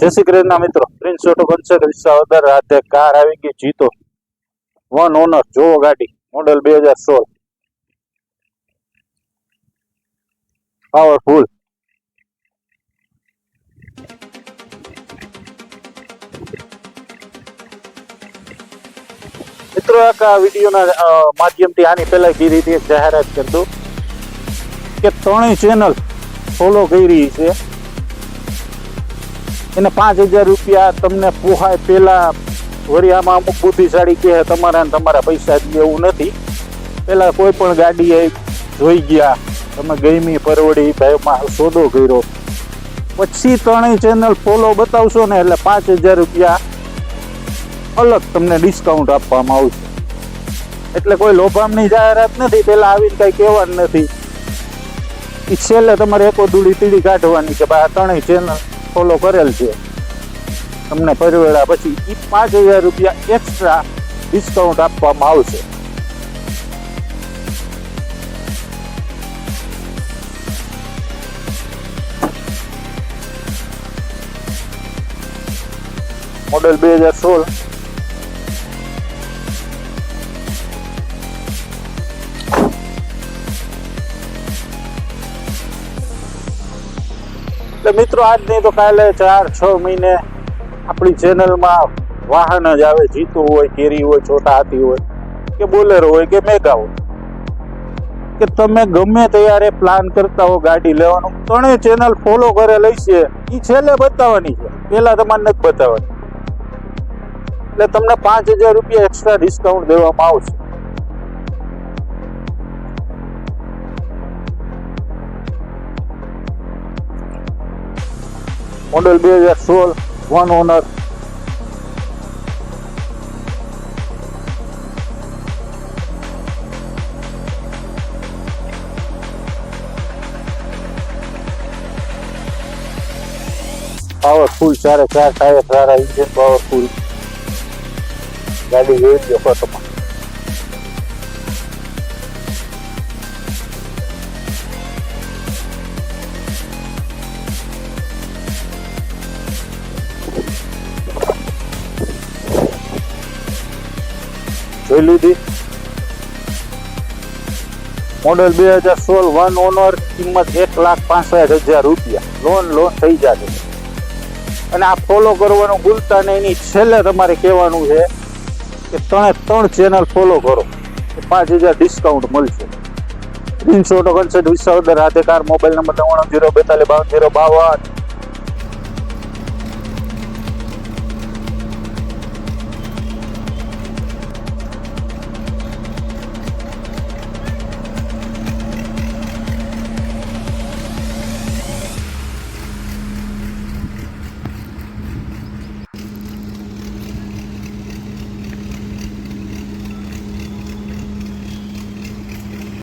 જય શ્રી કૃષ્ણ મિત્રો. Prince auto concert Visavadar રાતે કાર આવી ગઈ જીતો. વન ઓનર જોવો ગાડી. મોડેલ બે હજાર સોળ. પાવરફુલ મિત્રો, એક વિડીયોના માધ્યમથી આની પહેલા કીધી હતી જાહેરાત કરી દઉં કે ત્રણેય ચેનલ ફોલો કરી છે. એને પાંચ હજાર રૂપિયા તમને પોહાય પહેલાં વળી આમાં અમુક બુદ્ધિશાળી કહે, તમારા ને તમારા પૈસા જ એવું નથી. પહેલાં કોઈ પણ ગાડી જોઈ ગયા, તમે ગઈમી પરવડી ભાઈમાં સોદો કર્યો. પછી ત્રણેય ચેનલ ફોલો બતાવશો ને, એટલે પાંચ હજાર રૂપિયા અલગ તમને ડિસ્કાઉન્ટ આપવામાં આવશે. એટલે કોઈ લોભામની જાહેરાત નથી, પહેલાં આવીને કઈ કહેવાનું નથી. છેલ્લે તમારે એકો દૂળી તીડી કાઢવાની કે ભાઈ આ ત્રણેય ચેનલ ફોલો કરેલ છે. તમને પરવેળા પછી એ પાંચ હજાર રૂપિયા એક્સ્ટ્રા ડિસ્કાઉન્ટ આપવામાં આવશે. મોડેલ બે હજાર સોળ. એટલે મિત્રો આજ નહીં તો કાલે ચાર, છ મહિને આપણી ચેનલમાં વાહન જ આવે, જીતું હોય, કેરી હોય, છોટા હાથી હોય, કે બોલેરો હોય, કે મેગા હોય. કે તમે ગમે ત્યારે પ્લાન કરતા હો ગાડી લેવાનું, ત્રણેય ચેનલ ફોલો કરે છે એ છેલ્લે બતાવવાની છે. પહેલા તમારે નથી બતાવવાની. એટલે તમને પાંચ હજાર રૂપિયા એક્સ્ટ્રા ડિસ્કાઉન્ટ દેવામાં આવશે. મોડેલ બે હજાર સોળ વન ઓનર પાવરફુલ ચારે ચાર ટાયર સારા ઇન્જિન પાવરફુલ ગાડી જોઈ લો ફોટોમાં જોઈ લીધી. મોડેલ બે હજાર સોળ વન ઓનર, કિંમત એક લાખ પાસઠ હજાર રૂપિયા. લોન લોન થઈ જશે. અને આ ફોલો કરવાનું ભૂલતા નહીં, એની છેલ્લે તમારે કહેવાનું છે કે ત્રણે ત્રણ ચેનલ ફોલો કરો પાંચ હજાર ડિસ્કાઉન્ટ મળશે. પ્રિન્સ ઓટો કન્સર્ટ હાથે રાધેકાર, મોબાઈલ નંબર નવ્વાણું, જીરો બેતાલીસ, બાવન, જીરો બાવન.